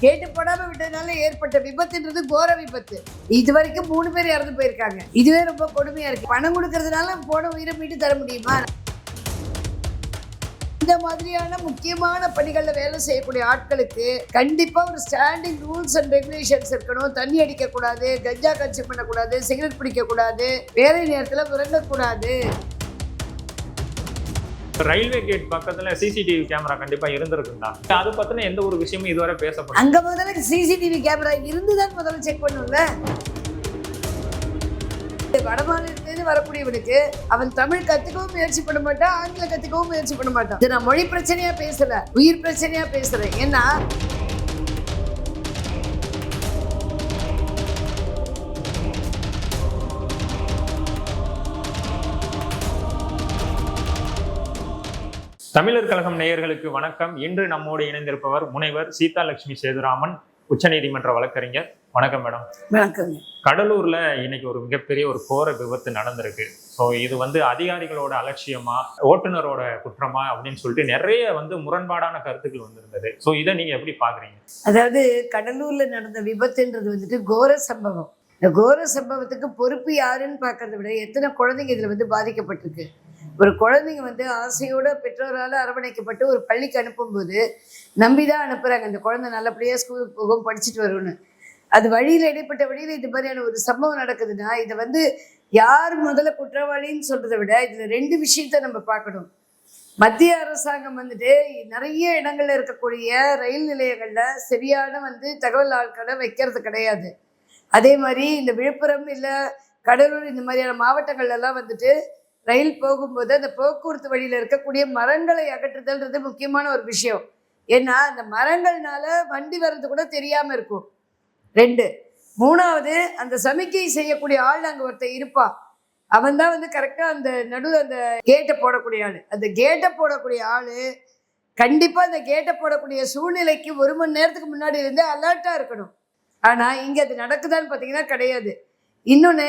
கேட்டு போடாம விட்டதுனால ஏற்பட்ட விபத்துன்றது கோர விபத்து. இது வரைக்கும் மூணு பேர் இறந்து போயிருக்காங்க. இதுவே ரொம்ப கொடுமையா இருக்கு. பணம் கொடுக்கறதுனால போன உயிரை மீட்டு தர முடியுமா? இந்த மாதிரியான முக்கியமான பணிகளில் வேலை செய்யக்கூடிய ஆட்களுக்கு கண்டிப்பாக ஒரு ஸ்டாண்டிங் ரூல்ஸ் அண்ட் ரெகுலேஷன்ஸ் இருக்கணும். தண்ணி அடிக்கக்கூடாது கஞ்சா கன்சியூம் பண்ணக்கூடாது சிகரெட் பிடிக்கக்கூடாது வேலை நேரத்தில் உறங்கக்கூடாது. ரயில்வே கேட் பக்கத்துல சிசிடிவி கேமரா கண்டிப்பா இருந்திருக்குண்டா அது பத்தின எந்த ஒரு விஷயமும் இதுவரை பேசப்படும் அங்க முதல்ல சிசிடிவி கேமரா இருந்துதான் முதல்ல செக் பண்ணும்ல? வடமாநிலத்திலிருந்து வரக்கூடியவனுக்கு அவன் தமிழ் கத்துக்கவும் முயற்சி பண்ண மாட்டான் ஆங்கிலம் கத்துக்கவும் முயற்சி பண்ண மாட்டான். இது நான் மொழி பிரச்சனையா பேசல உயிர் பிரச்சனையா பேசுறேன் ஏன்னா தமிழர் கழகம் நேயர்களுக்கு வணக்கம். இன்று நம்மோடு இணைந்திருப்பவர் முனைவர் சீதா லட்சுமி சேதுராமன் உச்சநீதிமன்ற வழக்கறிஞர். வணக்கம் மேடம். வணக்கங்க கடலூர்ல இன்னைக்கு ஒரு மிகப்பெரிய ஒரு கோர விபத்து நடந்திருக்கு. ஸோ இது வந்து அதிகாரிகளோட அலட்சியமா ஓட்டுநரோட குற்றமா அப்படின்னு சொல்லிட்டு நிறைய வந்து முரண்பாடான கருத்துக்கள் வந்திருந்தது. ஸோ இதை நீங்க எப்படி பாக்குறீங்க? அதாவது கடலூர்ல நடந்த விபத்துன்றது வந்துட்டு கோர சம்பவம். இந்த கோர சம்பவத்துக்கு பொறுப்பு யாருன்னு பார்க்கறத விட எத்தனை குழந்தைங்க இதுல வந்து பாதிக்கப்பட்டிருக்கு? ஒரு குழந்தைங்க வந்து ஆசையோட பெற்றோரால் அரவணைக்கப்பட்டு ஒரு பள்ளிக்கு அனுப்பும்போது நம்பி தான் அனுப்புகிறாங்க அந்த குழந்தை நல்லபடியாக ஸ்கூலுக்கு போகும் படிச்சுட்டு வரும்னு. அது வழியில் இடைப்பட்ட வழியில் இது மாதிரியான ஒரு சம்பவம் நடக்குதுன்னா இதை வந்து யார் முதல்ல குற்றவாளின்னு சொல்றதை விட இதில் ரெண்டு விஷயத்த நம்ம பார்க்கணும். மத்திய அரசாங்கம் வந்துட்டு நிறைய இடங்கள்ல இருக்கக்கூடிய ரயில் நிலையங்களில் சரியான வந்து தகவல் ஆட்களை வைக்கிறது கிடையாது. அதே மாதிரி இந்த விழுப்புரம் இல்லை கடலூர் இந்த மாதிரியான மாவட்டங்கள்லாம் வந்துட்டு ரயில் போகும்போது அந்த போக்குவரத்து வழியில் இருக்கக்கூடிய மரங்களை அகற்றுதல்ன்றது முக்கியமான ஒரு விஷயம். ஏன்னா அந்த மரங்கள்னால வண்டி வர்றது கூட தெரியாமல் இருக்கும். ரெண்டு மூணாவது அந்த சமிக்கை செய்யக்கூடிய ஆள் அங்கே ஒருத்தன் இருப்பான் அவன் தான் வந்து கரெக்டாக அந்த நடு அந்த கேட்டை போடக்கூடிய ஆள். அந்த கேட்டை போடக்கூடிய ஆள் கண்டிப்பாக அந்த கேட்டை போடக்கூடிய சூழ்நிலைக்கு ஒரு மணி நேரத்துக்கு முன்னாடி இருந்தே அலர்ட்டாக இருக்கணும். ஆனால் இங்கே அது நடக்குதான்னு பார்த்தீங்கன்னா கிடையாது. இன்னொன்று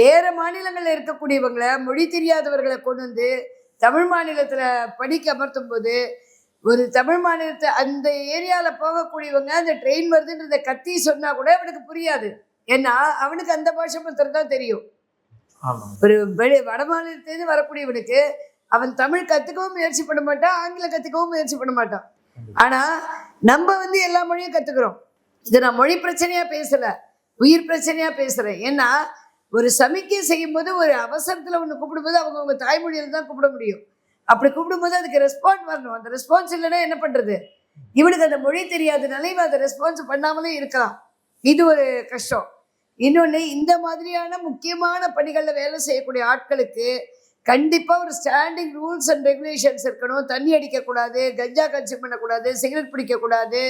வேற மாநிலங்களில் இருக்கக்கூடியவங்களை மொழி தெரியாதவர்களை கொண்டு வந்து தமிழ் மாநிலத்தில் படிக்க அமர்த்தும் போது ஒரு தமிழ் மாநிலத்தை அந்த ஏரியாவில் போகக்கூடியவங்க அந்த ட்ரெயின் வருதுன்றத கத்தி சொன்னா கூட அவனுக்கு புரியாது. ஏன்னா அவனுக்கு அந்த பாஷை மாத்திரம் தான் தெரியும். ஒரு வெளி வட மாநிலத்திலேருந்து வரக்கூடியவனுக்கு அவன் தமிழ் கத்துக்கவும் முயற்சி பண்ண மாட்டான் ஆங்கிலம் கத்துக்கவும் முயற்சி பண்ண மாட்டான். ஆனா நம்ம வந்து எல்லா மொழியும் கத்துக்கிறோம். இது நான் மொழி பிரச்சனையா பேசல உயிர் பிரச்சனையா பேசுறேன். ஏன்னா ஒரு சமிக்கை செய்யும்போது ஒரு அவசரத்தில் ஒன்று கூப்பிடும்போது அவங்க அவங்க தாய்மொழியில் தான் கூப்பிட முடியும். அப்படி கூப்பிடும்போது அதுக்கு ரெஸ்பாண்ட் வரணும். அந்த ரெஸ்பான்ஸ் இல்லைன்னா என்ன பண்ணுறது இவனுக்கு அந்த மொழி தெரியாதனால இவன் அந்த ரெஸ்பான்ஸ் பண்ணாமலே இருக்கலாம். இது ஒரு கஷ்டம். இன்னொன்று இந்த மாதிரியான முக்கியமான பணிகளில் வேலை செய்யக்கூடிய ஆட்களுக்கு கண்டிப்பாக ஒரு ஸ்டாண்டிங் ரூல்ஸ் அண்ட் ரெகுலேஷன்ஸ் இருக்கணும். தண்ணி அடிக்கக்கூடாது கஞ்சா கன்சியூம் பண்ணக்கூடாது சிகரெட் பிடிக்கக்கூடாது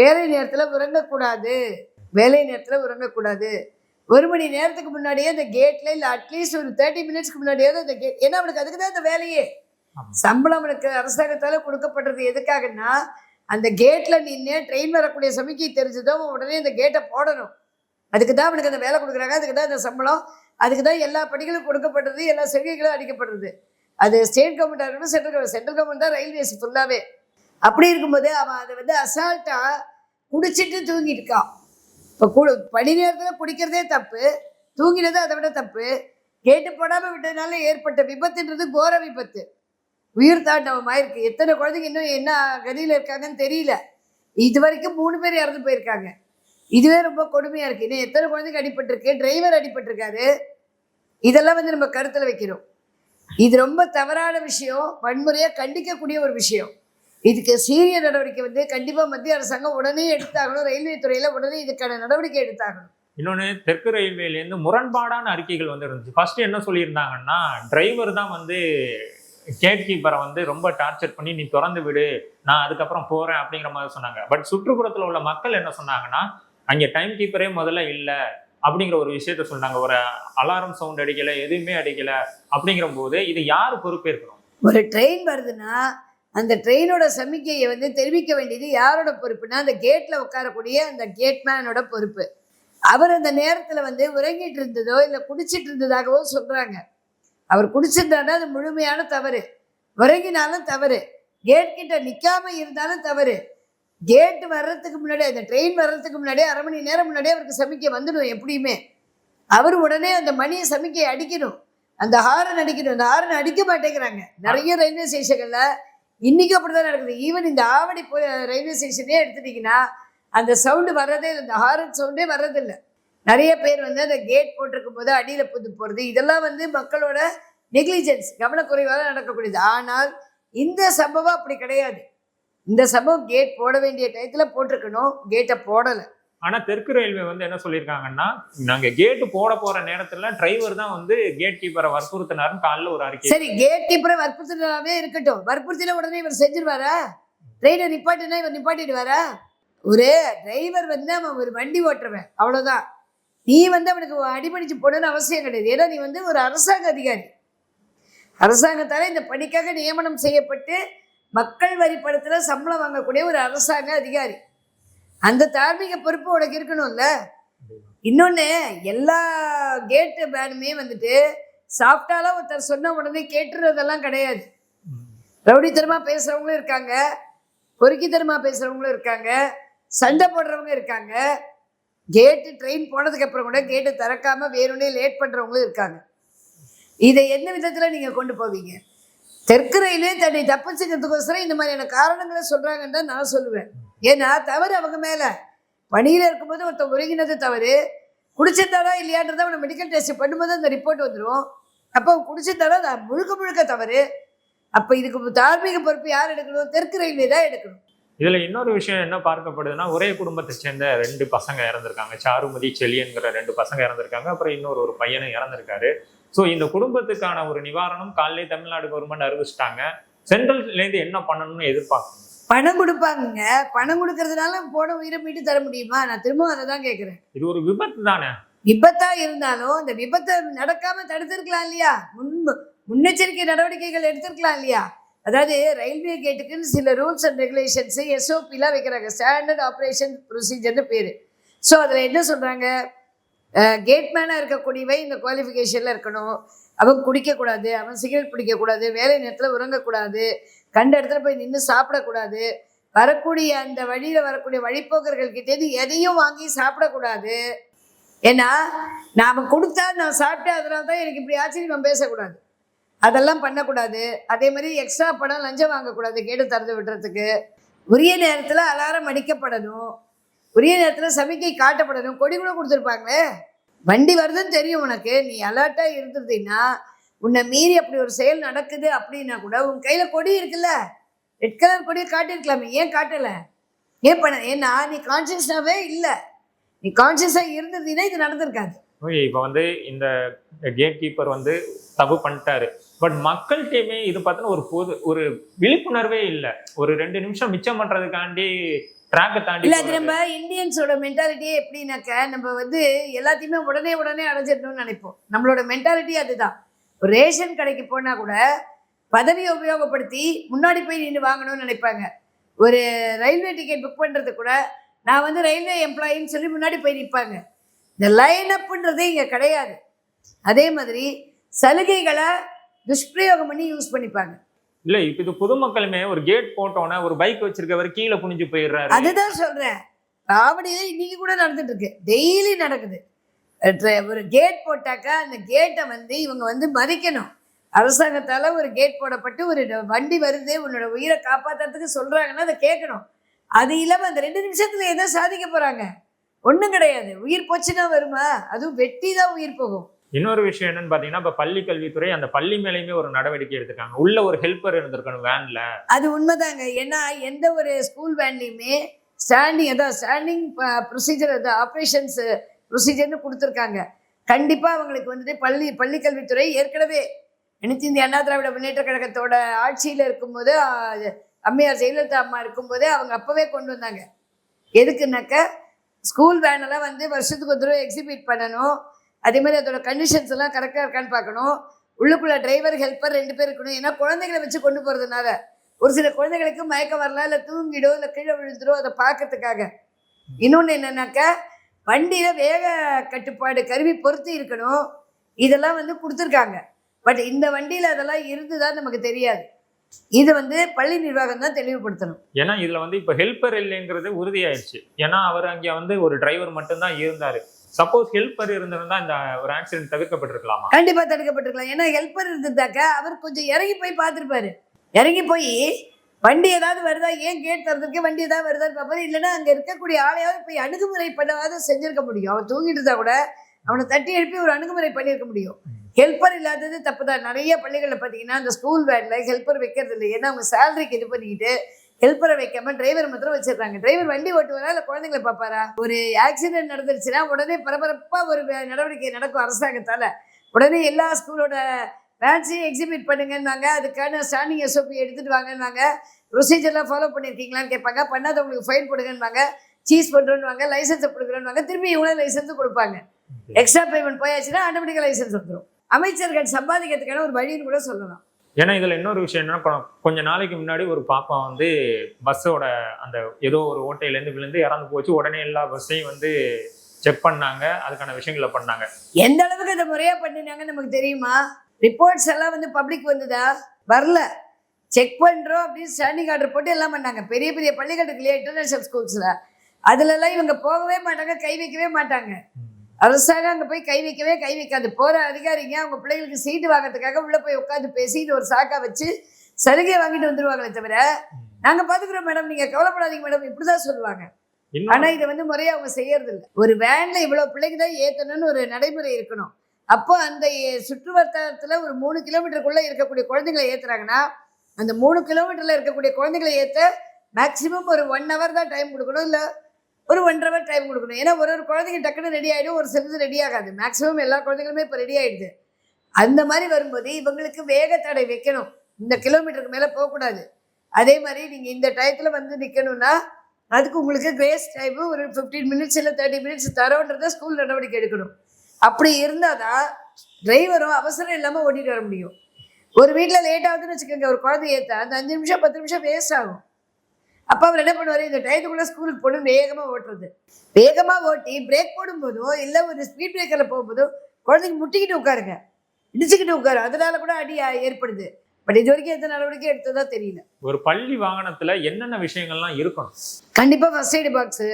வேலை நேரத்தில் உறங்கக்கூடாது வேலை நேரத்தில் உறங்கக்கூடாது. ஒரு மணி நேரத்துக்கு முன்னாடியே அந்த கேட்டில் இல்லை அட்லீஸ்ட் ஒரு தேர்ட்டி மினிட்ஸ்க்கு முன்னாடியாவது அந்த கேட் ஏன்னா அவனுக்கு அதுக்கு தான் அந்த வேலையே. சம்பளம் அவனுக்கு அரசாங்கத்தால் கொடுக்கப்படுறது எதுக்காகன்னா அந்த கேட்டில் நின்று ட்ரெயின் வரக்கூடிய சமிக்கை தெரிஞ்சதோ அவன் உடனே அந்த கேட்டை போடணும். அதுக்கு தான் அவனுக்கு அந்த வேலை கொடுக்குறாங்க அதுக்கு தான் அந்த சம்பளம் அதுக்கு தான் எல்லா படிகளும் கொடுக்கப்படுறது எல்லா சலுகைகளும் அடிக்கப்படுறது அது ஸ்டேட் கவர்மெண்ட்டாக இருக்கட்டும் சென்ட்ரல் கவர்மெண்ட் சென்ட்ரல் கவர்மெண்ட் தான் ரயில்வேஸ் ஃபுல்லாகவே அப்படி இருக்கும்போது அவன் அதை வந்து அசால்ட்டாக குடிச்சிட்டு தூங்கிட்டு இருக்கான். இப்போ குடு பணி நேரத்தில் குடிக்கிறதே தப்பு தூங்கினது அதை விட தப்பு. கேட்டு போடாமல் விட்டதுனால ஏற்பட்ட விபத்துன்றது கோர விபத்து. உயிர் தாண்டவம் ஆயிருக்கு எத்தனை குழந்தைங்க இன்னும் என்ன கதியில் இருக்காங்கன்னு தெரியல. இது வரைக்கும் மூணு பேர் இறந்து போயிருக்காங்க. இதுவே ரொம்ப கொடுமையாக இருக்குது இன்னும் எத்தனை குழந்தைங்க அடிபட்டிருக்கு? டிரைவர் அடிபட்டிருக்காரு. இதெல்லாம் வந்து நம்ம கருத்தில் வைக்கிறோம். இது ரொம்ப தவறான விஷயம். வன்முறையாக கண்டிக்கக்கூடிய ஒரு விஷயம். இதுக்கு சீரிய நடவடிக்கை வந்து கண்டிப்பாக மத்திய அரசாங்கம் உடனே எடுத்தாகணும். ரயில்வே துறையில் உடனே இதுக்கான நடவடிக்கை எடுத்தாகணும். இன்னொன்று தெற்கு ரயில்வேலேருந்து முரண்பாடான அறிக்கைகள் வந்து இருந்துச்சு ஃபர்ஸ்ட் என்ன சொல்லியிருந்தாங்கன்னா டிரைவர் தான் வந்து கேட் கீப்பரை வந்து ரொம்ப டார்ச்சர் பண்ணி நீ திறந்து விடு நான் அதுக்கப்புறம் போறேன் அப்படிங்கிற மாதிரி சொன்னாங்க. பட் சுற்றுப்புறத்தில் உள்ள மக்கள் என்ன சொன்னாங்கன்னா அங்கே டைம் கீப்பரே முதல்ல இல்லை அப்படிங்கிற ஒரு விஷயத்த சொன்னாங்க ஒரு அலாரம் சவுண்ட் அடிக்கல எதுவுமே அடிக்கல அப்படிங்கிற போது இது யார் பொறுப்பேற்கணும்? ஒரு ட்ரெயின் வருதுன்னா அந்த ட்ரெயினோட சமிக்கையை வந்து தெரிவிக்க வேண்டியது யாரோட பொறுப்புனா அந்த கேட்டில் உட்காரக்கூடிய அந்த கேட்மேனோட பொறுப்பு. அவர் அந்த நேரத்தில் வந்து உறங்கிட்டு இருந்ததோ இல்லை குடிச்சிட்டு இருந்ததாகவோ சொல்கிறாங்க அவர் குடிச்சிருந்தாருன்னா அது முழுமையான தவறு. உறங்கினாலும் தவறு. கேட் கிட்ட நிற்காம இருந்தாலும் தவறு. கேட் வர்றதுக்கு முன்னாடி அந்த ட்ரெயின் வர்றதுக்கு முன்னாடியே அரை மணி நேரம் முன்னாடியே அவருக்கு சமிக்கை வந்துடும் எப்படியுமே. அவர் உடனே அந்த மணியை சமிக்கை அடிக்கணும். அந்த ஹாரன் அடிக்கணும். அந்த ஹாரன் அடிக்க மாட்டேங்கிறாங்க. நிறைய ரயில்வே ஸ்டேஷன்களில் இன்னைக்கு அப்படிதான் நடக்குது. ஈவன் இந்த ஆவடி போய் ரயில்வே ஸ்டேஷனே எடுத்துட்டிங்கன்னா அந்த சவுண்டு வர்றதே இல்லை. இந்த ஹாரன் சவுண்டே வர்றதில்லை நிறைய பேர் வந்து அந்த கேட் போட்டிருக்கும் போது அடியில் புது போகிறது இதெல்லாம் வந்து மக்களோட நெக்லிஜென்ஸ் கவனக்குறைவாக நடக்கக்கூடியது. ஆனால் இந்த சம்பவம் அப்படி கிடையாது. இந்த சம்பவம் கேட் போட வேண்டிய டயத்தில் போட்டிருக்கணும். கேட்டை போடலை. ஆனால் தெற்கு ரயில்வே வந்து என்ன சொல்லியிருக்காங்கன்னா நாங்கள் கேட்டு போட போற நேரத்தில் டிரைவர் தான் வந்து கேட் கீப்பரை வற்புறுத்தினாருன்னு காலில் ஒரு அறிக்கை சரி கேட் கீப்பரை வற்புறுத்தினாவே இருக்கட்டும். வற்புறுத்தின உடனே இவர் செஞ்சிருவாரா? ட்ரெயினை நிப்பாட்டினா இவர் நிப்பாட்டிடுவாரா? ஒரு டிரைவர் வந்து அவன் ஒரு வண்டி ஓட்டுறவன். அவ்வளோதான் நீ வந்து அவனுக்கு அடிபடிச்சு போடணும்னு அவசியம் கிடையாது. ஏன்னா நீ வந்து ஒரு அரசாங்க அதிகாரி. அரசாங்கத்தால் இந்த பணிக்காக நியமனம் செய்யப்பட்டு மக்கள் வரி படத்தில் சம்பளம் வாங்கக்கூடிய ஒரு அரசாங்க அதிகாரி. அந்த தார்மீக பொறுப்பு உனக்கு இருக்கணும்ல. இன்னொன்று எல்லா கேட்டு பேனுமே வந்துட்டு சாஃப்டாலாம் ஒருத்தர் சொன்ன உடனே கேட்டுறதெல்லாம் கிடையாது. ரவுடித்தனமாக பேசுகிறவங்களும் இருக்காங்க. பொறுக்கித்தனமாக பேசுகிறவங்களும் இருக்காங்க. சண்டை போடுறவங்க இருக்காங்க. கேட்டு ட்ரெயின் போனதுக்கு அப்புறம் கூட கேட்டை திறக்காம வேணும்னே லேட் பண்ணுறவங்களும் இருக்காங்க. இதை எந்த விதத்தில் நீங்கள் கொண்டு போவீங்க? தெற்கு ரயிலே தன்னை தப்பிச்சுக்கிறதுக்கோசரம் இந்த மாதிரியான காரணங்களை சொல்கிறாங்கன்னு தான் நான் சொல்லுவேன். ஏன்னா தவறு அவங்க மேலே. பணியில் இருக்கும்போது ஒருத்தன் ஒருங்கினது தவறு. குடிச்சிருந்தாரா இல்லையான்றதை அவனை மெடிக்கல் டெஸ்ட் பண்ணும்போது அந்த ரிப்போர்ட் வந்துடும் அப்போ குடிச்சிருந்தாரா அது முழுக்க முழுக்க தவறு. அப்போ இதுக்கு தார்மீக பொறுப்பு யார் எடுக்கணும்? தெற்கு ரயில்வே தான் எடுக்கணும். இதில் இன்னொரு விஷயம் என்ன பார்க்கப்படுதுன்னா ஒரே குடும்பத்தை சேர்ந்த ரெண்டு பசங்க இறந்துருக்காங்க. சாருமதி செலியன்கிற ரெண்டு பசங்க இறந்துருக்காங்க. அப்புறம் இன்னொரு ஒரு பையனும் இறந்துருக்காரு. ஸோ இந்த குடும்பத்துக்கான ஒரு நிவாரணம் காலையிலே தமிழ்நாடு கவர்மெண்ட் அறிவிச்சிட்டாங்க. சென்ட்ரல்லேருந்து என்ன பண்ணணும்னு எதிர்பார்க்கணும்? பணம் கொடுப்பாங்கங்க. பணம் கொடுக்கறதுனால போன உயிரை மீட்டு தர முடியுமா? நான் திரும்பவும் அதை தான் கேட்குறேன் இது ஒரு விபத்து தானே? விபத்தா இருந்தாலும் இந்த விபத்தை நடக்காம தடுத்திருக்கலாம் இல்லையா? முன் முன்னெச்சரிக்கை நடவடிக்கைகள் எடுத்திருக்கலாம் இல்லையா? அதாவது ரயில்வே கேட்டுக்குன்னு சில ரூல்ஸ் அண்ட் ரெகுலேஷன்ஸ் எஸ்ஓபிலாம் வைக்கிறாங்க. ஸ்டாண்டர்ட் ஆப்ரேஷன் ப்ரொசீஜர்னு பேர். ஸோ அதில் என்ன சொல்கிறாங்க கேட்மேனாக இருக்கக்கூடியவை இந்த குவாலிஃபிகேஷனில் இருக்கணும். அவன் குடிக்கக்கூடாது அவன் சிகரெட் பிடிக்கக்கூடாது வேலை நேரத்தில் உறங்கக்கூடாது. கண்ட இடத்துல போய் நின்று சாப்பிடக்கூடாது. வரக்கூடிய அந்த வழியில் வரக்கூடிய வழிப்போக்கர்கள் கிட்டேருந்து எதையும் வாங்கி சாப்பிடக்கூடாது. ஏன்னா நாம் கொடுத்தா நான் சாப்பிட்டேன் அதனால தான் எனக்கு இப்படி ஆச்சரியம் பேசக்கூடாது. அதெல்லாம் பண்ணக்கூடாது. அதே மாதிரி எக்ஸ்ட்ரா பணம் லஞ்சம் வாங்கக்கூடாது கேட்டு திறந்து விடுறதுக்கு. உரிய நேரத்தில் அலாரம் அடிக்கப்படணும். உரிய நேரத்தில் சமிக்கை காட்டப்படணும். கொடி கூட கொடுத்துருப்பாங்களே? வண்டி வருதுன்னு தெரியும் உனக்கு. நீ அலர்ட்டாக இருந்துருந்தீங்கன்னா உன்னை மீறி அப்படி ஒரு செயல் நடக்குது அப்படின்னா கூட உன் கையில் கொடி இருக்குல்ல ரெட் கலர் கொடியை காட்டியிருக்கலாமே. ஏன் காட்டலை? ஏன் பண்ண ஏன்னா நீ கான்சியஸாகவே இல்லை. நீ கான்சியஸாக இருந்ததுன்னா இது நடந்திருக்காது. ஓகே இப்போ வந்து இந்த கேட் கீப்பர் வந்து தப்பு பண்ணிட்டாரு. பட் மக்கள்கிட்டயுமே இது பார்த்தோன்னா ஒரு பொது ஒரு விழிப்புணர்வே இல்லை. ஒரு ரெண்டு நிமிஷம் மிச்சம் பண்றதுக்காண்டி ட்ராக்கை தாண்டி இல்ல அது. நம்ம இந்தியன்ஸோட மென்டாலிட்டியே எப்படின்னாக்க நம்ம வந்து எல்லாத்தையுமே உடனே உடனே அடைஞ்சிடணும்னு நினைப்போம். நம்மளோட மென்டாலிட்டி அதுதான். ஒரு ரேஷன் கடைக்கு போனா கூட பதவியை உபயோகப்படுத்தி முன்னாடி போய் நின்று வாங்கணும்னு நினைப்பாங்க. ஒரு ரயில்வே டிக்கெட் புக் பண்ணுறது கூட நான் வந்து ரயில்வே எம்ப்ளாயின்னு சொல்லி முன்னாடி போய் நிற்பாங்க இந்த லைன் அப்புன்றதே இங்கே கிடையாது. அதே மாதிரி சலுகைகளை துஷ்பிரயோகம் பண்ணி யூஸ் பண்ணிப்பாங்க. இல்ல இப்ப இது பொதுமக்களுமே ஒரு கேட் போட்டோன்னே ஒரு பைக் வச்சிருக்கவர் கீழே குனிஞ்சு போயிடுறாரு. அதுதான் சொல்றேன். காவடியில இன்னைக்கு கூட நடந்துட்டு இருக்கு. டெய்லி நடக்குது. ஒரு கேட் போட்டாக்கா அந்த கேட்டை வந்து இவங்க வந்து மதிக்கணும் அரசாங்கத்தால ஒரு கேட் போடப்பட்டு ஒரு வண்டி வருது உன்னோட உயிரை காப்பாத்துறதுக்கு சொல்றாங்கன்னா அதை கேட்கணும். அது இல்லாம அந்த ரெண்டு நிமிஷத்துல என்ன சாதிக்க போறாங்க. ஒண்ணும் கிடையாது. உயிர் போச்சுன்னா வருமா? அதுவும் வெட்டி தான் உயிர் போகும். இன்னொரு விஷயம் என்னன்னு பாத்தீங்கன்னா இப்ப பள்ளி கல்வித்துறை அந்த பள்ளி மேலேயுமே ஒரு நடவடிக்கை எடுத்திருக்காங்க. உள்ள ஒரு ஹெல்ப்பர் இருந்திருக்கணும் வேன்ல அது உண்மைதாங்க. ஏன்னா எந்த ஒரு ஸ்கூல் வேன்லையுமே ஸ்டாண்டிங் அதான் ஸ்டாண்டிங் ப்ரொசீஜர் அதான் ஆப்ரேஷன்ஸ் ப்ரொசீஜர்னு கொடுத்துருக்காங்க. கண்டிப்பாக அவங்களுக்கு வந்துட்டு பள்ளி பள்ளிக்கல்வித்துறை ஏற்கனவே அனைத்து இந்திய அண்ணா திராவிட முன்னேற்ற கழகத்தோட ஆட்சியில் இருக்கும்போது அம்மையார் ஜெயலலிதா அம்மா இருக்கும்போதே அவங்க அப்போவே கொண்டு வந்தாங்க. எதுக்குனாக்க ஸ்கூல் வேனெல்லாம் வந்து வருஷத்துக்கு ஒரு தடவை எக்ஸிபிட் பண்ணணும். அதே மாதிரி அதோட கண்டிஷன்ஸ் எல்லாம் கரெக்டாக இருக்கான்னு பார்க்கணும். உள்ளுக்குள்ள டிரைவர் ஹெல்ப்பர் ரெண்டு பேர் இருக்கணும். ஏன்னா குழந்தைகளை வச்சு கொண்டு போகிறதுனால ஒரு சில குழந்தைகளுக்கு மயக்கம் வரலாம் இல்லை தூங்கிடும் இல்லை கீழே விழுந்துடும் அதை பார்க்கறதுக்காக. இன்னொன்று என்னன்னாக்கா வண்டியில் வேக கட்டுப்பாடு கருவி பொருத்தி இருக்கணும். இதெல்லாம் வந்து கொடுத்துருக்காங்க. பட் இந்த வண்டியில் அதெல்லாம் இருந்துதான் நமக்கு தெரியாது. இது வந்து பள்ளி நிர்வாகம் தான் தெளிவுபடுத்தணும். ஏன்னா இதுல வந்து இப்ப ஹெல்ப்பர் இல்லைங்கிறது உறுதியாயிருச்சு. ஏன்னா அவர் அங்க வந்து ஒரு டிரைவர் மட்டும்தான் இருந்தாரு. சப்போஸ் ஹெல்ப்பர் இருந்திருந்தா இந்த ஒரு ஆக்சிடென்ட் தவிர்க்கப்பட்டிருக்கலாமா? கண்டிப்பா தடுக்கப்பட்டிருக்கலாம். ஏன்னா ஹெல்ப்பர் இருந்திருந்தாக்க அவர் கொஞ்சம் இறங்கி போய் பார்த்துருப்பாரு. இறங்கி போய் வண்டி ஏதாவது வருதா? ஏன் கேட் தரதுக்கு வண்டி ஏதாவது வருதான்னு பார்ப்பாரு இல்லைன்னா அங்கே இருக்கக்கூடிய ஆளையாவது போய் அணுகுமுறை பண்ணவாத செஞ்சிருக்க முடியும். அவன் தூங்கிட்டு இருந்தா கூட அவனை தட்டி எழுப்பி ஒரு அணுகுமுறை பண்ணியிருக்க முடியும். ஹெல்ப்பர் இல்லாதது தப்பு தான் நிறைய பள்ளிகளில் பார்த்தீங்கன்னா அந்த ஸ்கூல் வேனில் ஹெல்ப்பர் வைக்கிறது இல்லை. ஏன்னா அவங்க சேலரிக்கு இது பண்ணிக்கிட்டு ஹெல்ப்பரை வைக்காம டிரைவர் மாத்திரம் வச்சிருக்காங்க. டிரைவர் வண்டி ஓட்டுவாரா? இல்லை குழந்தைங்களை பார்ப்பாரா? ஒரு ஆக்சிடென்ட் நடந்துருச்சுன்னா உடனே பரபரப்பாக ஒரு நடவடிக்கை நடக்கும் அரசாங்கத்தால். உடனே எல்லா ஸ்கூலோட வேன்ஸையும் எக்ஸிபிட் பண்ணுங்கன்னாங்க. அதுக்கான ஸ்டாண்டிங் எஸ்ஓபி எடுத்துட்டு வாங்கன்னாங்க. ப்ரொசீஜர்லாம் ஃபாலோ பண்ணியிருக்கீங்களான்னு கேட்பாங்க. பண்ணாதவங்களுக்கு ஃபைன் போடுங்கன்னுவாங்க சீஸ் பண்ணுறோன்னுவாங்க லைசன்ஸை கொடுக்குறேன்னுவாங்க. திரும்பி இவங்களே லைசன்ஸும் கொடுப்பாங்க. எக்ஸ்ட்ரா பேமெண்ட் போயாச்சுன்னா ஆட்டோமேட்டிக்காக லைசன்ஸ் வந்துடும் அமைச்சர்கள் சம்பாதிக்கிறதுக்கான ஒரு வழின்னு கூட சொல்லலாம். ஏன்னா இதுல இன்னொரு விஷயம் என்னன்னா கொ- கொஞ்ச நாளைக்கு முன்னாடி ஒரு பாப்பா வந்து பஸ்ஸோட அந்த ஏதோ ஒரு ஓட்டையில இருந்து விழுந்து இறந்து போச்சு. உடனே எல்லா பஸ்ஸையும் வந்து செக் பண்ணாங்க. அதுக்கான விஷயங்களை பண்ணாங்க. எந்த அளவுக்கு இதை முறையா பண்ணினாங்கன்னு நமக்கு தெரியுமா? ரிப்போர்ட்ஸ் எல்லாம் வந்து பப்ளிக் வந்ததா? வரல. செக் பண்றோம் அப்படின்னு ஸ்டாண்டிங் ஆர்டர் போட்டு எல்லாம் பண்ணாங்க. பெரிய பெரிய பள்ளிகள் இருக்கு இல்லையா? இன்டர்நேஷனல் ஸ்கூல்ஸ்ல அதுல எல்லாம் இவங்க போகவே மாட்டாங்க கை வைக்கவே மாட்டாங்க. அரசாங்கம் அங்க போய் கை வைக்கவே கை வைக்காது. போற அதிகாரிங்க அவங்க பிள்ளைகளுக்கு சீட்டு வாங்குறதுக்காக உள்ள போய் உட்காந்து பேசிட்டு ஒரு சாக்கா வச்சு சலுகை வாங்கிட்டு வந்துருவாங்களே தவிர நாங்க பாத்துக்கிறோம் மேடம் நீங்க கவலைப்படாதீங்க மேடம் இப்படிதான் சொல்லுவாங்க. இன்னும் ஆனா இதை வந்து முறையா அவங்க செய்யறது இல்ல ஒரு வேன்ல இவ்வளவு பிள்ளைங்க தான் ஏத்தணும்னு ஒரு நடைமுறை இருக்கணும். அப்போ அந்த சுற்று வட்டாரத்தில் ஒரு மூணு கிலோமீட்டருக்குள்ளே இருக்கக்கூடிய குழந்தைங்களை ஏற்றுறாங்கன்னா அந்த மூணு கிலோமீட்டரில் இருக்கக்கூடிய குழந்தைங்களை ஏற்ற மேக்ஸிமம் ஒரு ஒன் ஹவர் தான் டைம் கொடுக்கணும். இல்லை ஒரு ஒன்றரை ஹவர் டைம் கொடுக்கணும். ஏன்னா ஒரு ஒரு குழந்தைங்க டக்குன்னு ரெடி ஆகிடும் ஒரு சிலது ரெடி ஆகாது. மேக்ஸிமம் எல்லா குழந்தைங்களுமே இப்போ ரெடி ஆயிடுது. அந்த மாதிரி வரும்போது இவங்களுக்கு வேக தடை வைக்கணும். இந்த கிலோமீட்டருக்கு மேலே போகக்கூடாது. அதே மாதிரி நீங்கள் இந்த டயத்தில் வந்து நிற்கணும்னா அதுக்கு உங்களுக்கு கிரேஸ் டைம் ஒரு ஃபிஃப்டீன் மினிட்ஸ் இல்லை தேர்ட்டி மினிட்ஸ் தரோன்றத ஸ்கூல் நடவடிக்கை எடுக்கணும். அப்படி இருந்தால் தான் டிரைவரும் அவசரம் இல்லாமல் ஓட்டிட்டு வர முடியும். ஒரு வீட்டில் லேட் ஆகுதுன்னு வச்சுக்கோங்க ஒரு குழந்தை ஏற்ற அந்த அஞ்சு நிமிஷம் பத்து நிமிஷம் வேஸ்ட் ஆகும். அப்போ அவர் என்ன பண்ணுவார்? இந்த டயத்துக்குள்ளே ஸ்கூலுக்கு போகணும் வேகமாக ஓட்டுறது. வேகமாக ஓட்டி பிரேக் போடும்போதோ இல்லை ஒரு ஸ்பீட் பிரேக்கரில் போகும்போதோ குழந்தைங்க முட்டிக்கிட்டு உட்காருங்க. இடிச்சுக்கிட்டு உட்காரு அதனால கூட அடி ஏற்படுது. பட் இது வரைக்கும் எந்த நடவடிக்கை எடுத்ததா தெரியல. ஒரு பள்ளி வாகனத்துல என்னென்ன விஷயங்கள்லாம் இருக்கணும்? கண்டிப்பாக first aid box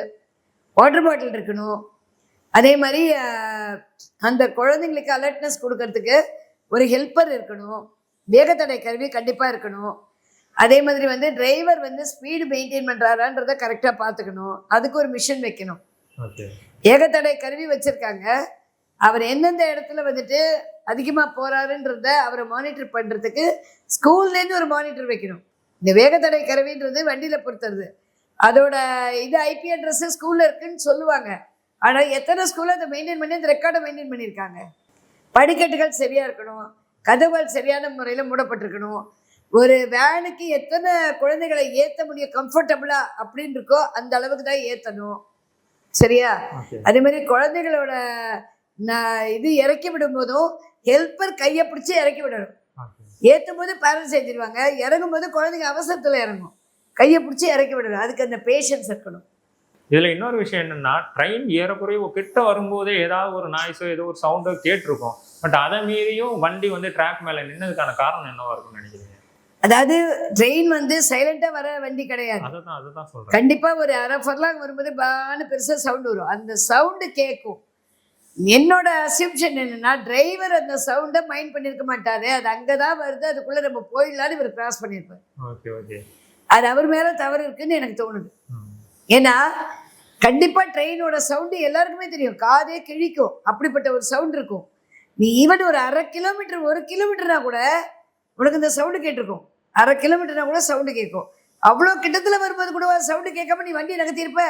water bottle இருக்கணும். அதே மாதிரி அந்த குழந்தைங்களுக்கு அலர்ட்னஸ் கொடுக்கறதுக்கு ஒரு ஹெல்ப்பர் இருக்கணும். வேகத்தடை கருவி கண்டிப்பாக இருக்கணும். அதே மாதிரி வந்து டிரைவர் வந்து ஸ்பீடு மெயின்டைன் பண்ணுறாரான்றதை கரெக்டாக பார்த்துக்கணும் அதுக்கு ஒரு மிஷின் வைக்கணும். ஓகே. ஏகத்தடை கருவி வச்சுருக்காங்க. அவர் எந்தெந்த இடத்துல வந்துட்டு அதிகமாக போகிறாருன்றத அவரை மானிட்டர் பண்ணுறதுக்கு ஸ்கூல்லேருந்து ஒரு மானிட்டர் வைக்கணும். இந்த வேகத்தடை கருவின்றது வண்டியில் பொறுத்துறது அதோட இது ஐபி அட்ரஸ் ஸ்கூலில் இருக்குன்னு சொல்லுவாங்க. ஆனால் எத்தனை ஸ்கூலில் அதை மெயின்டைன் பண்ணி அந்த ரெக்கார்டை மெயின்டைன் பண்ணியிருக்காங்க? படிக்கட்டுகள் சரியாக இருக்கணும் கதவுகள் சரியான முறையில் மூடப்பட்டிருக்கணும். ஒரு வேனுக்கு எத்தனை குழந்தைகளை ஏற்ற முடியும் கம்ஃபர்டபுளா அப்படின்னு இருக்கோ அந்த அளவுக்கு தான் ஏற்றணும் சரியா? அதே மாதிரி குழந்தைகளோட நான் இது இறக்கி விடும்போதும் ஹெல்ப்பர் கையை பிடிச்சி இறக்கி விடணும். ஏற்றும் போது பேரண்ட்ஸ் செஞ்சிருவாங்க இறங்கும் போது குழந்தைங்க அவசரத்தில் இறங்கும். கையை பிடிச்சி இறக்கி விடணும். அதுக்கு அந்த பேஷன்ஸ் இருக்கணும். இதுல இன்னொரு விஷயம் என்னன்னா ட்ரெயின் ஏறக்குறைய கிட்ட வரும்போதே ஏதாவது ஒரு நாய்ஸோ ஏதோ ஒரு சவுண்டோ கேட்டிருக்கும். பட் அதை மீறியும் வண்டி வந்து ட்ராக் மேல நின்னதுக்கான காரணம் என்னவா இருக்கும்னு நினைக்கிறீங்க? அதாவது ட்ரெயின் வந்து சைலண்டா வர வண்டி கிடையாது. அதை தான் அதை தான் சொல்றேன். கண்டிப்பா ஒரு அரை ஃபர்லாங் வரும்போது பான்னு பெருசா சவுண்ட் வரும். அந்த சவுண்டு கேட்கும் என்னோட அசியூப்ஷன் என்னன்னா டிரைவர் அந்த சவுண்டை மைண்ட் பண்ணியிருக்க மாட்டாரு. அது அங்கதான் வருது அதுக்குள்ள நம்ம போயிடலான்னு இவர் கிராஸ் பண்ணியிருப்பார் ஓகே ஓகே அது அவர் மேல தவறு இருக்குன்னு எனக்கு தோணுது. ஏன்னா கண்டிப்பாக ட்ரெயினோட சவுண்டு எல்லாருக்குமே தெரியும். காதே கிழிக்கும். அப்படிப்பட்ட ஒரு சவுண்ட் இருக்கும். நீ ஈவன் ஒரு அரை கிலோமீட்டர் ஒரு கிலோமீட்டர்னா கூட உனக்கு இந்த சவுண்டு கேட்டிருக்கும். அரை கிலோமீட்டர்னா கூட சவுண்டு கேட்கும். அவ்வளோ கிட்டத்தில் வரும்போது கூட சவுண்டு கேட்காம நீ வண்டி நகர்த்தியிருப்ப.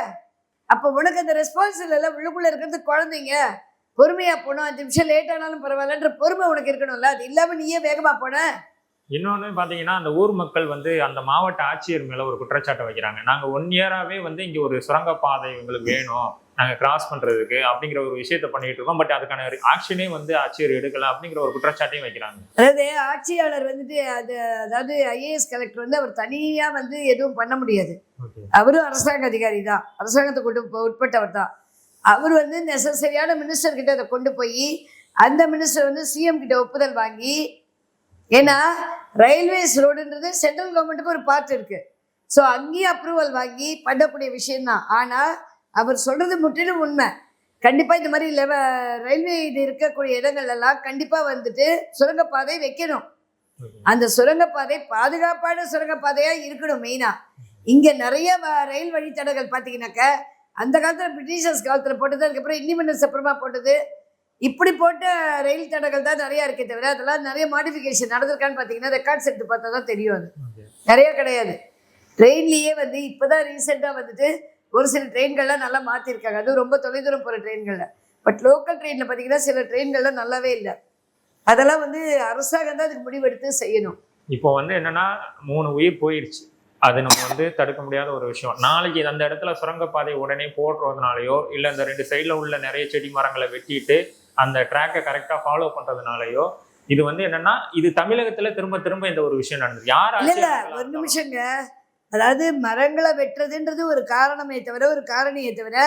அப்போ உனக்கு அந்த ரெஸ்பான்ஸ் இல்லைல்ல உள்ளுக்குள்ளே இருக்கிறது குழந்தைங்க. பொறுமையாக போனோம் அஞ்சு நிமிஷம் லேட் ஆனாலும் பரவாயில்லன்ற பொறுமை உனக்கு இருக்கணும்ல. அது இல்லாமல் நீயே வேகமாக போன. இன்னொன்னு பாத்தீங்கன்னா அந்த ஊர் மக்கள் வந்து அந்த மாவட்ட ஆட்சியர் மேல ஒரு குற்றச்சாட்டை வைக்கிறாங்க. நாங்க ஒன் இயராவே வந்து இங்க ஒரு சுரங்கப்பாதை எங்களுக்கு வேணும். நாங்க கிராஸ் பண்றதுக்கு அப்படிங்கிற ஒரு விஷயத்த பண்ணிட்டு இருக்கோம். பட் அதுக்கான ஆக்ஷனே வந்து ஆட்சியர் எடுக்கல அப்படிங்கிற ஒரு குற்றச்சாட்டையும் வைக்கிறாங்க. அதாவது ஆட்சியாளர் வந்துட்டு அது அதாவது ஐஏஎஸ் கலெக்டர் வந்து அவர் தனியா வந்து எதுவும் பண்ண முடியாது. அவரும் அரசாங்க அதிகாரி தான். அரசாங்கத்துக்கு உட்பட்டவர் தான். அவர் வந்து நெசசரியான மினிஸ்டர் கிட்ட அதை கொண்டு போய் அந்த மினிஸ்டர் வந்து சிஎம் கிட்ட ஒப்புதல் வாங்கி ஏன்னா ரயில்வேஸ் ரோடுன்றது சென்ட்ரல் கவர்மெண்ட்டுக்கு ஒரு பார்ட் இருக்கு. ஸோ அங்கேயும் அப்ரூவல் வாங்கி பண்ணக்கூடிய விஷயம்தான் ஆனால் அவர் சொல்றது முற்றிலும் உண்மை. கண்டிப்பாக இந்த மாதிரி லெவ ரயில்வே இது இருக்கக்கூடிய இடங்கள் எல்லாம் கண்டிப்பாக வந்துட்டு சுரங்கப்பாதை வைக்கணும். அந்த சுரங்கப்பாதை பாதுகாப்பான சுரங்கப்பாதையாக இருக்கணும் மெயினாக இங்கே நிறைய வ- ரயில் வழித்தடங்கள் பார்த்தீங்கன்னாக்க அந்த காலத்தில் பிரிட்டிஷர்ஸ் காலத்தில் போட்டது அதுக்கப்புறம் இண்டிபெண்டன்ஸ் அப்புறமா போட்டது. இப்படி போட்ட ரயில் தடங்கள் தான் நிறையா இருக்கே தவிர அதெல்லாம் நிறைய மாடிஃபிகேஷன் நடந்திருக்கான்னு பார்த்தீங்கன்னா ரெக்கார்ட்ஸ் எடுத்து பார்த்தா தான் தெரியும் அது. நிறைய கிடையாது. ட்ரெயின்லேயே வந்து இப்போ தான் ரீசெண்டாக வந்துட்டு ஒரு சில ட்ரெயின்கள்லாம் நல்லா மாற்றிருக்காங்க அதுவும் ரொம்ப தொலைதூரம் போகிற ட்ரெயின்களில் பட் லோக்கல் ட்ரெயினில் பார்த்தீங்கன்னா சில ட்ரெயின்கள்லாம் நல்லாவே இல்லை. அதெல்லாம் வந்து அரசாங்கம் தான் அதுக்கு முடிவெடுத்து செய்யணும். இப்போ வந்து என்னன்னா மூணு உயிர் போயிருச்சு. அது நம்ம வந்து தடுக்க முடியாத ஒரு விஷயம். நாளைக்கு அந்த இடத்துல சுரங்கப்பாதை உடனே போடுறதுனாலயோ இல்லை இந்த ரெண்டு சைடில் உள்ள நிறைய செடி மரங்களை வெட்டிட்டு அந்த ட்ராக்கை கரெக்டாக ஃபாலோ பண்றதுனாலயோ இது வந்து என்னன்னா இது தமிழகத்துல திரும்ப திரும்ப இந்த ஒரு விஷயம் நடந்தது. யார் இல்ல ஒரு நிமிஷங்க. அதாவது மரங்களை வெட்டுறதுன்றது ஒரு காரணமே தவிர ஒரு காரணியை தவிர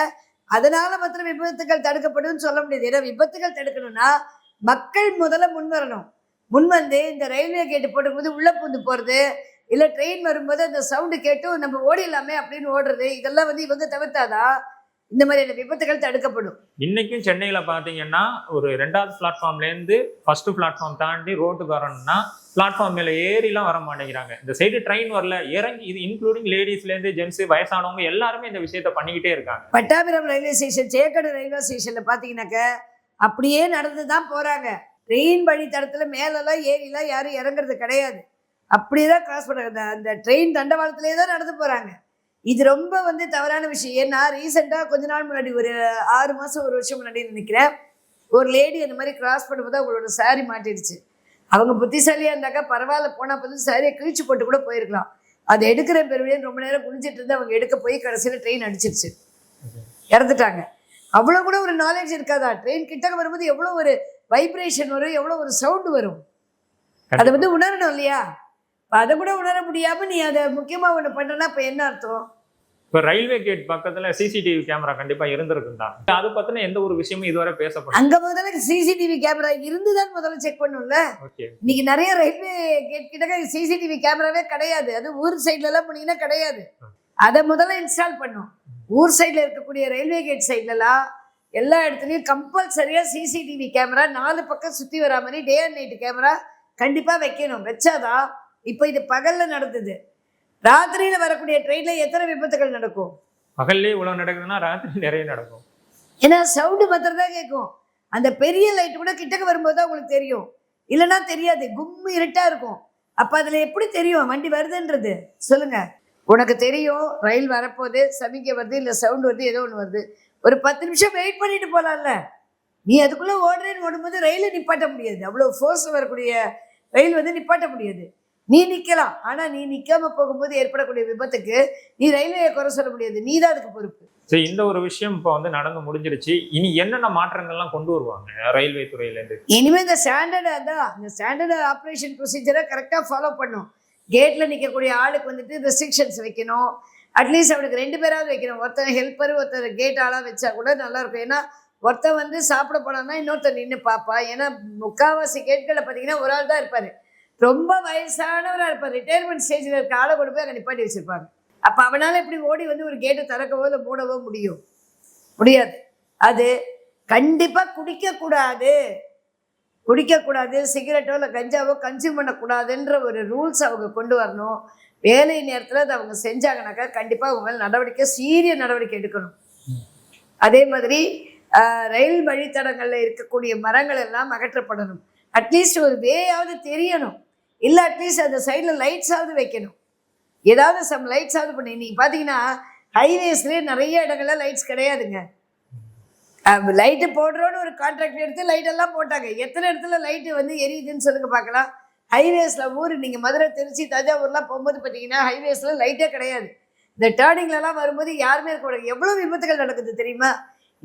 அதனால மாத்திரம் விபத்துகள் தடுக்கப்படும் சொல்ல முடியாது. ஏன்னா விபத்துகள் தடுக்கணும்னா மக்கள் முதல்ல முன் வரணும். முன் வந்து இந்த ரயில்வே கேட்டு போடும்போது உள்ள பூந்து போறது இல்ல ட்ரெயின் வரும்போது அந்த சவுண்டு கேட்டும் நம்ம ஓடிடலாமே அப்படின்னு ஓடுறது இதெல்லாம் வந்து இவங்க தவிர்த்தாதான் இந்த மாதிரியான விபத்துகள் தடுக்கப்படும். இன்னைக்கும் சென்னையில பாத்தீங்கன்னா ஒரு ரெண்டாவது பிளாட்ஃபார்ம்ல இருந்து ஃபர்ஸ்ட் பிளாட்ஃபார்ம் தாண்டி ரோட்டுக்கு வரணும்னா பிளாட்ஃபார்ம் மேல ஏறிலாம் வர மாட்டேங்கிறாங்க. இந்த சைடு ட்ரெயின் வரல இறங்கி இது இன்க்ளூடிங் லேடிஸ்ல இருந்து ஜென்ஸ் வயசானவங்க எல்லாருமே இந்த விஷயத்த பண்ணிக்கிட்டே இருக்காங்க. Pattabiram railway station Sekkadu railway ஸ்டேஷன்ல பாத்தீங்கன்னாக்க அப்படியே நடந்து தான் போறாங்க. ட்ரெயின் வழித்தடத்துல மேலெல்லாம் ஏறிலாம் யாரும் இறங்குறது கிடையாது. அப்படியே தான் கிராஸ் பண்ணுறாங்க அந்த அந்த ட்ரெயின் தண்டவாளத்திலே தான் நடந்து போறாங்க. இது ரொம்ப வந்து தவறான விஷயம். ஏன்னா ரீசெண்டாக கொஞ்ச நாள் முன்னாடி ஒரு ஆறு மாதம் ஒரு வருஷம் முன்னாடி நினைக்கிறேன் ஒரு லேடி அந்த மாதிரி கிராஸ் பண்ணும்போது அவங்களோட saree மாட்டிடுச்சு. அவங்க புத்திசாலியாக இருந்தாக்கா பரவாயில்ல போனால் பார்த்து சாரியை கிழிச்சு போட்டு கூட போயிருக்கலாம். அதை எடுக்கிற பெருமையை ரொம்ப நேரம் குனிஞ்சிட்டு இருந்து அவங்க எடுக்க போய் கடைசியில் ட்ரெயின் அடிச்சிருச்சு. இறந்துட்டாங்க. அவ்வளோ கூட ஒரு நாலேஜ் இருக்காதா? ட்ரெயின் கிட்டக்க வரும்போது எவ்வளோ ஒரு வைப்ரேஷன் வரும் எவ்வளோ ஒரு சவுண்டு வரும். அதை வந்து உணரணும் இல்லையா? அதை கூட உணர முடியாம நீ அதை முக்கியமா ஒண்ணு பண்றனா இப்ப என்ன அர்த்தம்? இப்ப ரயில்வே கேட் பக்கத்துல சிசிடிவி கேமரா கண்டிப்பா இருந்திருக்கும் தான். அது பத்தின எந்த ஒரு விஷயமும் இதுவரை பேசப்படும் அங்க முதல்ல சிசிடிவி கேமரா இருந்துதான் முதல்ல செக் பண்ணும்ல? இன்னைக்கு நிறைய ரயில்வே கேட் கிட்ட சிசிடிவி கேமராவே கிடையாது. அது ஊர் சைட்ல எல்லாம் போனீங்கன்னா கிடையாது. அதை முதல்ல இன்ஸ்டால் பண்ணும். ஊர் சைட்ல இருக்கக்கூடிய ரயில்வே கேட் சைட்லலாம் எல்லா இடத்துலையும் கம்பல்சரியா சிசிடிவி கேமரா நாலு பக்கம் சுத்தி வரா மாதிரி டே அண்ட் நைட் கேமரா கண்டிப்பா வைக்கணும். வச்சாதான் இப்போ இது பகல்ல நடந்தது ராத்திரியில வரக்கூடிய ட்ரெயின்ல எத்தனை விபத்துகள் நடக்கும்? பகல்லே இவ்வளவு நடக்குதுன்னா ராத்திரி நிறைய நடக்கும். ஏன்னா சவுண்டு மாத்திரம் தான் கேட்கும். அந்த பெரிய லைட் கூட கிட்டக்க வரும்போது தான் உங்களுக்கு தெரியும். இல்லைன்னா தெரியாது. கும்மு இருட்டா இருக்கும். அப்ப அதுல எப்படி தெரியும்? வண்டி வருதுன்றது. சொல்லுங்க. உனக்கு தெரியும் ரயில் வரப்போகுது சமிக்கை வருது இல்ல சவுண்ட் வருது ஏதோ ஒன்று வருது. ஒரு பத்து நிமிஷம் வெயிட் பண்ணிட்டு போலாம்ல. நீ அதுக்குள்ள ஓடுறேன்னு ஓடும்போது ரயிலை நிப்பாட்ட முடியாது. அவ்வளோ ஃபோர்ஸ் வரக்கூடிய ரயில் வந்து நிப்பாட்ட முடியாது. நீ நிக்கலாம். ஆனா நீ நிக்காம போகும்போது ஏற்படக்கூடிய விபத்துக்கு நீ ரயில்வேயை குறை சொல்ல முடியாது. நீ தான் அதுக்கு பொறுப்பு. சரி இந்த ஒரு விஷயம் இப்போ வந்து நடந்து முடிஞ்சிருச்சு. இனி என்னென்ன மாற்றங்கள்லாம் கொண்டு வருவாங்க ரயில்வே துறையில இருந்து? இனிமேல் இந்த ஸ்டாண்டர்டு அதான் இந்த ஸ்டாண்டர்டு ஆப்ரேஷன் ப்ரொசீஜரை கரெக்டாக ஃபாலோ பண்ணும். கேட்டில் நிற்கக்கூடிய ஆளுக்கு வந்துட்டு ரெஸ்ட்ரிக்ஷன்ஸ் வைக்கணும். அட்லீஸ்ட் அவனுக்கு ரெண்டு பேராவது வைக்கணும். ஒருத்தன் ஹெல்ப்பர் ஒருத்தர் கேட் ஆளாக வச்சா கூட நல்லா இருக்கும். ஏன்னா ஒருத்தன் வந்து சாப்பிட போனான்னா இன்னொருத்தன் நின்று பார்ப்பா ஏன்னா முக்காவாசி கேட்களில் பார்த்தீங்கன்னா ஒரு ஆள் தான் இருப்பார். ரொம்ப வயசானவராக இருப்பார். ரிட்டையர்மெண்ட் ஸ்டேஜில் இருக்க ஆளை கொண்டு போய் நிப்பாட்டி வச்சுருப்பாங்க. அப்போ அவனால் எப்படி ஓடி வந்து ஒரு கேட்டை திறக்கவோ இல்லை மூடவோ முடியும்? முடியாது. அது கண்டிப்பாக குடிக்கக்கூடாது. குடிக்கக்கூடாது. சிகரெட்டோ இல்லை கஞ்சாவோ கன்சியூம் பண்ணக்கூடாதுன்ற ஒரு ரூல்ஸ் அவங்க கொண்டு வரணும். வேலை நேரத்தில் அதை அவங்க செஞ்சாங்கனாக்கா கண்டிப்பாக அவங்க மேலே நடவடிக்கை சீரிய நடவடிக்கை எடுக்கணும். அதே மாதிரி ரயில் வழித்தடங்களில் இருக்கக்கூடிய மரங்கள் எல்லாம் அகற்றப்படணும். அட்லீஸ்ட் ஒரு வேயாவது தெரியணும். இல்லை அட்லீஸ்ட் அந்த சைடில் லைட்ஸாவது வைக்கணும். ஏதாவது சம் லைட்ஸாவது பண்ணி. இன்னைக்கு பார்த்தீங்கன்னா ஹைவேஸ்லேயே நிறைய இடங்கள்ல லைட்ஸ் கிடையாதுங்க. லைட்டு போடுறோன்னு ஒரு கான்ட்ராக்ட் எடுத்து லைட்டெல்லாம் போட்டாங்க. எத்தனை இடத்துல லைட்டு வந்து எரியுதுன்னு சொல்லுங்க பார்க்கலாம். ஹைவேஸில் ஊர் நீங்கள் மதுரை திருச்சி தஞ்சாவூர்லாம் போகும்போது பார்த்தீங்கன்னா ஹைவேஸில் லைட்டே கிடையாது. இந்த டேர்னிங்லலாம் வரும்போது யாருமே இருக்க எவ்வளோ விபத்துகள் நடக்குது தெரியுமா?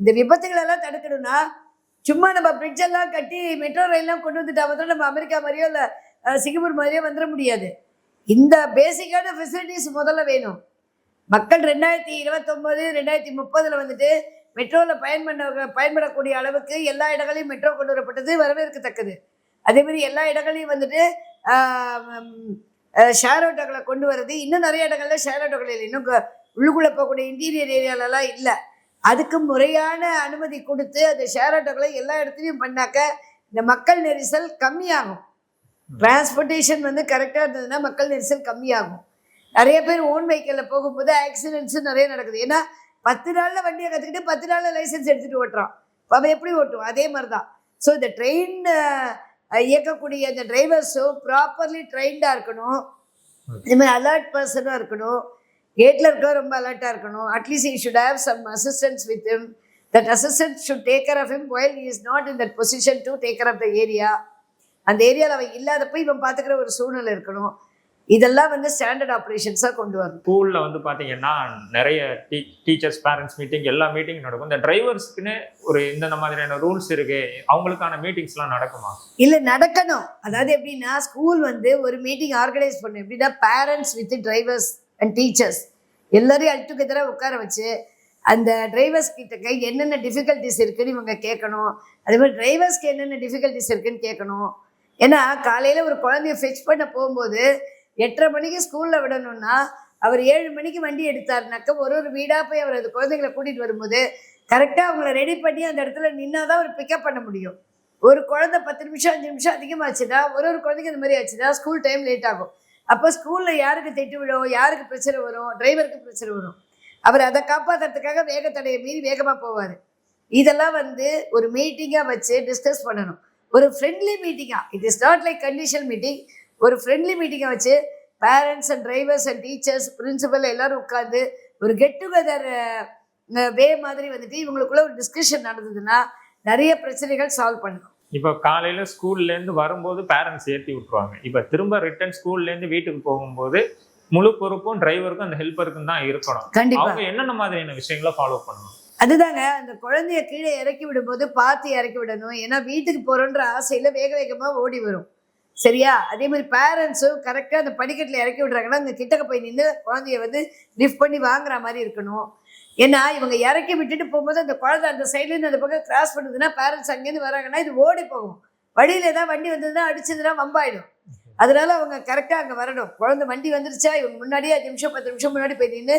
இந்த விபத்துகள் எல்லாம் தடுக்கணும்னா சும்மா நம்ம பிரிட்ஜெல்லாம் எல்லாம் கட்டி மெட்ரோ ரயிலெலாம் கொண்டு வந்துட்டா மாத்திரம் நம்ம அமெரிக்கா மாதிரியோ இல்லை சிங்கப்பூர் மாதிரியே வந்துட முடியாது. இந்த பேசிக்கான ஃபெசிலிட்டிஸ் முதல்ல வேணும். மக்கள் ரெண்டாயிரத்தி இருபத்தொம்போது ரெண்டாயிரத்தி முப்பதில் வந்துட்டு மெட்ரோவில் பயன்பட பயன்படக்கூடிய அளவுக்கு எல்லா இடங்களையும் மெட்ரோ கொண்டு வரப்பட்டது வரவேற்கத்தக்கது. அதேமாதிரி எல்லா இடங்களையும் வந்துட்டு ஷேர் ஆட்டோக்களை கொண்டு வர்றது. இன்னும் நிறைய இடங்கள்ல ஷேர் ஆட்டோக்கள் இல்லை. இன்னும் உள்ளுக்குள்ளே போகக்கூடிய இன்டீரியர் ஏரியாலலாம் இல்லை. அதுக்கு முறையான அனுமதி கொடுத்து அந்த ஷேர் ஆட்டோக்களை எல்லா இடத்துலையும் பண்ணாக்க இந்த மக்கள் நெரிசல் கம்மியாகும். டிரான்ஸ்போர்ட்டேஷன் வந்து கரெக்டாக இருந்ததுன்னா மக்கள் நெரிசல் கம்மியாகும். நிறைய பேர் ஓன் வெஹிக்கிளில் போகும்போது ஆக்சிடென்ட்ஸும் நிறைய நடக்குது. ஏன்னா பத்து நாளில் வண்டியை கற்றுக்கிட்டு பத்து நாளில் லைசென்ஸ் எடுத்துகிட்டு ஓட்டுறான். அவன் எப்படி ஓட்டுவான்? அதே மாதிரி தான் ஸோ இந்த ட்ரெயின் இயக்கக்கூடிய அந்த டிரைவர்ஸும் ப்ராப்பர்லி ட்ரெயின்டாக இருக்கணும். இது மாதிரி அலர்ட் பர்சனாக இருக்கணும். கேட்டில் இருக்க ரொம்ப அலர்ட்டாக இருக்கணும். At least he should have some assistance with him. That assistant should take care of while he is not in that position to take care of the area அந்த ஏரியாவில் அவன் இல்லாதப்ப இவன் பார்த்துக்கிற ஒரு சூழ்நிலை இருக்கணும். இதெல்லாம் வந்து ஸ்டாண்டர்ட் ஆப்ரேஷன்ஸாக கொண்டு வரணும். ஸ்கூல்ல வந்து பாத்தீங்கன்னா நிறைய டீ டீச்சர்ஸ் பேரண்ட்ஸ் மீட்டிங் எல்லா மீட்டிங் நடக்கும். இந்த டிரைவர்ஸ்க்குன்னு ஒரு இந்த மாதிரியான ரூல்ஸ் இருக்கு. அவங்களுக்கான மீட்டிங்ஸ்லாம் நடக்குமா? இல்லை நடக்கணும். அதாவது எப்படின்னா ஸ்கூல் வந்து ஒரு மீட்டிங் ஆர்கனைஸ் பண்ணும் எப்படின்னா parents with drivers and teachers எல்லாரையும் அல் டுகெதராக உட்கார வச்சு அந்த டிரைவர்ஸ் கிட்ட என்னென்ன டிஃபிகல்ட்டிஸ் இருக்குன்னு இவங்க கேட்கணும். அதே மாதிரி டிரைவர்ஸ்க்கு என்னென்ன டிஃபிகல்ட்டிஸ் இருக்குன்னு கேட்கணும். ஏன்னா காலையில் ஒரு குழந்தைய ஃபெச் பண்ண போகும்போது எட்டரை மணிக்கு ஸ்கூலில் விடணும்னா அவர் ஏழு மணிக்கு வண்டி எடுத்தாருனாக்க ஒரு ஒரு வீடாக போய் அவர் அந்த குழந்தைங்களை கூட்டிகிட்டு வரும்போது கரெக்டாக அவங்கள ரெடி பண்ணி அந்த இடத்துல நின்னா தான் அவர் பிக்கப் பண்ண முடியும். ஒரு குழந்தை பத்து நிமிஷம் அஞ்சு நிமிஷம் அதிகமாச்சுன்னா ஒரு ஒரு குழந்தைக்கு இந்த மாதிரி ஆச்சுன்னா ஸ்கூல் டைம் லேட் ஆகும். அப்போ ஸ்கூலில் யாருக்கு திட்டு விடும் யாருக்கு பிரச்சனை வரும் டிரைவருக்கு பிரச்சனை வரும். அவர் அதை காப்பாற்றுறதுக்காக வேகத்தடையை மீறி வேகமாக போவார். இதெல்லாம் வந்து ஒரு மீட்டிங்காக வச்சு டிஸ்கஸ் பண்ணணும். ஒரு friendly மீட்டிங்காக it is not like condition meeting ஒரு ஃப்ரெண்ட்லி மீட்டிங்கை வச்சு parents and drivers and teachers principal எல்லாரும் உட்காந்து ஒரு கெட் டுகெதர் வே மாதிரி வந்துட்டு இவங்களுக்குள்ள ஒரு டிஸ்கஷன் நடந்ததுன்னா நிறைய பிரச்சனைகள் சால்வ் பண்ணணும் இப்போ காலையில ஸ்கூல்ல இருந்து வரும்போது பேரண்ட்ஸ் ஏற்றி விட்டுருவாங்க. இப்போ திரும்ப ரிட்டர்ன் ஸ்கூல்ல இருந்து வீட்டுக்கு போகும்போது முழு பொறுப்பும் டிரைவருக்கும் அந்த ஹெல்ப்பருக்கும் தான் இருக்கணும். அவங்க என்னென்ன மாதிரியான விஷயங்களை ஃபாலோ பண்ணணும்? அதுதாங்க அந்த குழந்தைய கீழே இறக்கி விடும்போது பார்த்து இறக்கி விடணும். ஏன்னா வீட்டுக்கு போகிறோன்ற ஆசையில் வேக வேகமாக ஓடி வரும். சரியா? அதே மாதிரி பேரண்ட்ஸும் கரெக்டாக அந்த படிக்கட்டில் இறக்கி விடுறாங்கன்னா அந்த கிட்டக்க போய் நின்று குழந்தைய வந்து லிஃப்ட் பண்ணி வாங்குற மாதிரி இருக்கணும். ஏன்னா இவங்க இறக்கி விட்டுட்டு போகும்போது அந்த குழந்தை அந்த சைட்லேருந்து அந்த பக்கம் கிராஸ் பண்ணுதுன்னா பேரண்ட்ஸ் அங்கேருந்து வராங்கன்னா இது ஓடி போகும். வழியில ஏதாவது வண்டி வந்ததுன்னா அடிச்சதுன்னா வம்பாயிடும். அதனால அவங்க கரெக்டாக அங்கே வரணும். குழந்தை வண்டி வந்துருச்சா? இவங்க முன்னாடியே அஞ்சு நிமிஷம் பத்து நிமிஷம் முன்னாடி போய் நின்று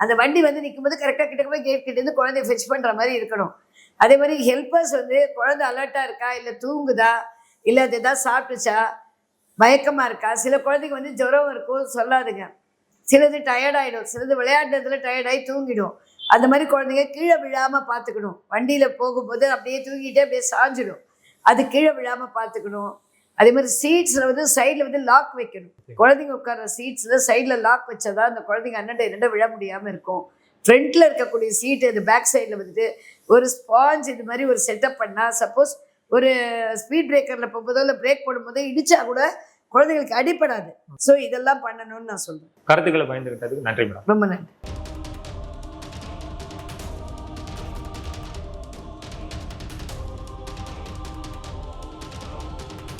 அந்த வண்டி வந்து நிற்கும்போது கரெக்டாக கிட்ட போய் கேட் கிட்டேருந்து குழந்தைய ஃபெச் பண்ணுற மாதிரி இருக்கணும். அதே மாதிரி ஹெல்ப்பர்ஸ் வந்து குழந்தை அலர்ட்டாக இருக்கா? இல்லை தூங்குதா? இல்லை அது எதாவது சாப்பிட்டுச்சா? மயக்கமாக இருக்கா? சில குழந்தைங்க வந்து ஜுரம் இருக்கும் சொல்லாதுங்க. சிலது டயர்டாயிடும் சிலது விளையாடுறதுல டயர்டாகி தூங்கிடும். அந்த மாதிரி குழந்தைங்க கீழே விழாமல் பார்த்துக்கணும். வண்டியில் போகும்போது அப்படியே தூங்கிட்டே அப்படியே சாஞ்சிடும். அது கீழே விழாமல் பார்த்துக்கணும். அதே மாதிரி சீட்ஸில் வந்து சைடில் வந்து லாக் வைக்கணும். குழந்தைங்க உட்கார்ற சீட்ஸில் சைடில் லாக் வச்சாதான் அந்த குழந்தைங்க அண்ணன் இரண்ட விழ முடியாமல் இருக்கும். ஃப்ரண்ட்டில் இருக்கக்கூடிய சீட்டு அந்த பேக் சைடில் வந்துட்டு ஒரு ஸ்பாஞ்ச் இது மாதிரி ஒரு செட்டப் பண்ணால் சப்போஸ் ஒரு ஸ்பீட் பிரேக்கரில் போகும்போதோ இல்லை பிரேக் போடும்போதோ இடிச்சா கூட குழந்தைங்களுக்கு அடிப்படாது ஸோ இதெல்லாம் பண்ணணும்னு நான் சொல்றேன். கருத்துக்களை பயந்துகிட்டதுக்கு நன்றி மேடம். ரொம்ப நன்றி.